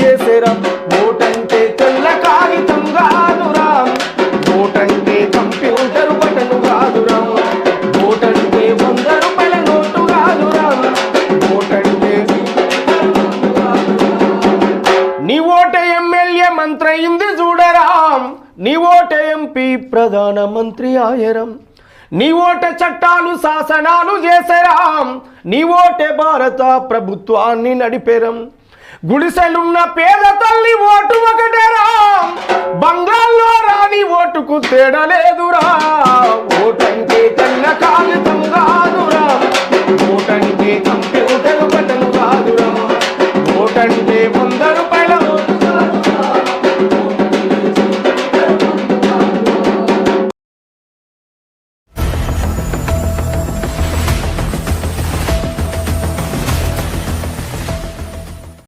చేసేరా. ఓటంటే తెల్ల కాగితం కాదురా ఓటంటే కంప్యూటర్ బటన్ కాదురా ఓటంటే వంద రూపాయల నోటు కాదురా ఓటంటే నీ ఓట ఎమ్మెల్యే మంత్రి అయింది చూడరా నీ ఓట ఎంపీ ప్రధానమంత్రి ఆయరం. నీ ఓట చట్టాలు శాసనాలు చేసరాం నీ ఓటే భారత ప్రభుత్వాన్ని నడిపేరం. గుడిసెలున్న పేద తల్లి ఓటు ఒకటేరా. బంగాల్లో రాని ఓటుకు తేడలేదురా ఓటంటే తెల్ల కాగితం కాదురా. ఓటంటే కంప్యూటర్ బటన్ కాదురా. ఓటంటే వందరు